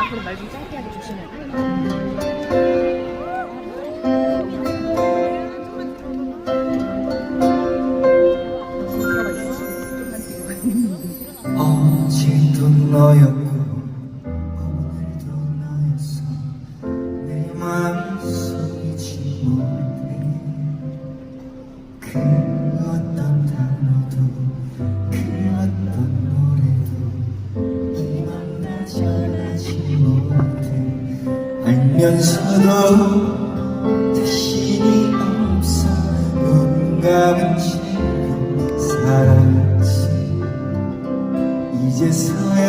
앞으로 말 좀 짧게 하게 조심해. 너였고 알면서도 자신이 없어. 뭔가 는 지금 사랑했지. 이제서야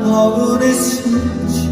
겨울에 숨지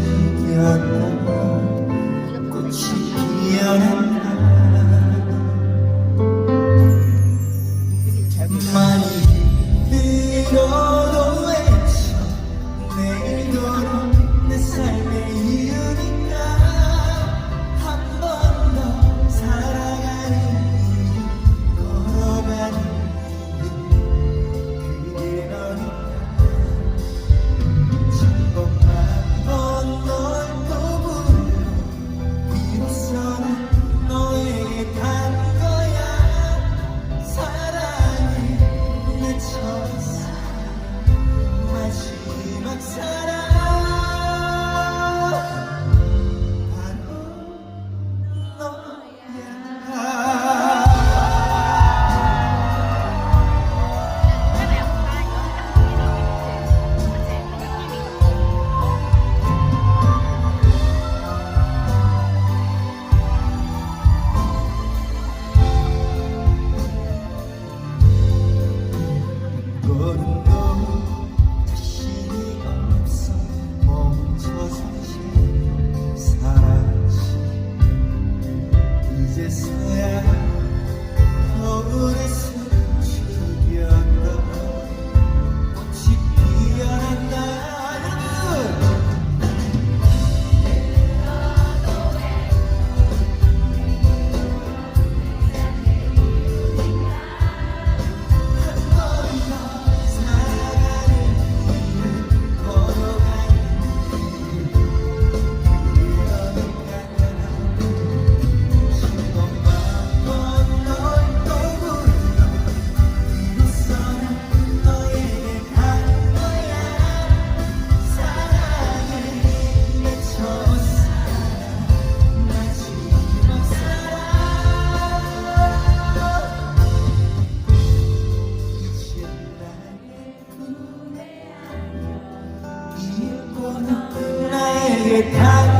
this ตุไทย